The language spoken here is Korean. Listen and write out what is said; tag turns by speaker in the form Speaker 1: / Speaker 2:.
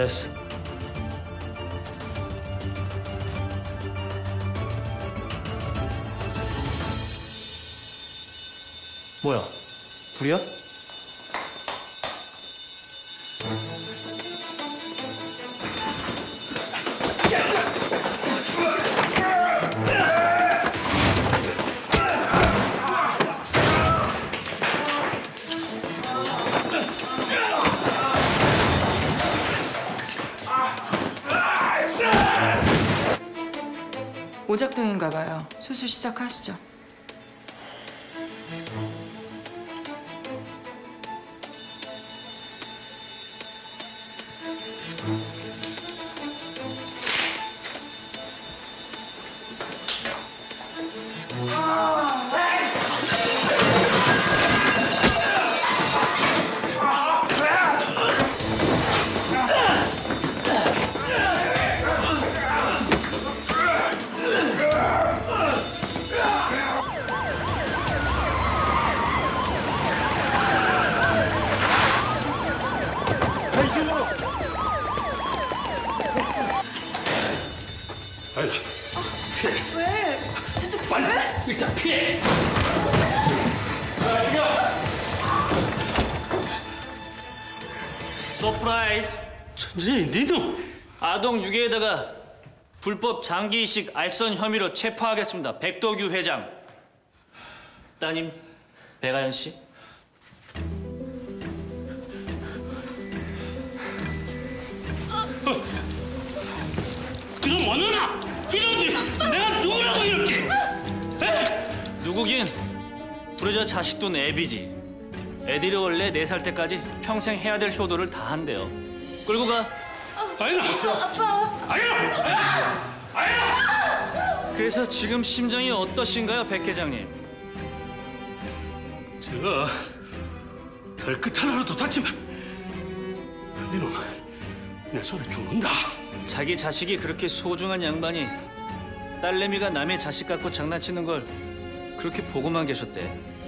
Speaker 1: 메스. 뭐야? 불이야?
Speaker 2: 오작동인가 봐요. 수술 시작하시죠.
Speaker 3: 아니,
Speaker 2: 왜? 진짜 불해?
Speaker 3: 일단 피해.
Speaker 1: 서프라이즈!
Speaker 3: 천천히, 니놈.
Speaker 1: 아동 유괴에다가 불법 장기 이식 알선 혐의로 체포하겠습니다. 백도규 회장. 따님 배가연 씨.
Speaker 3: 그좀 원하나? 이놈들, 내가 누구라고 이렇게?
Speaker 1: 누구긴 부르자 자식 둔 애비지. 애들이 원래 네 살 때까지 평생 해야 될 효도를 다 한대요. 끌고 가.
Speaker 3: 아니라,
Speaker 2: 아빠.
Speaker 3: 아니라, 아니라.
Speaker 1: 그래서 지금 심정이 어떠신가요, 백 회장님?
Speaker 3: 제가 털끝 하나라도 다치면 니놈 내 손에 죽는다.
Speaker 1: 자기 자식이 그렇게 소중한 양반이 딸내미가 남의 자식 갖고 장난치는 걸 그렇게 보고만 계셨대.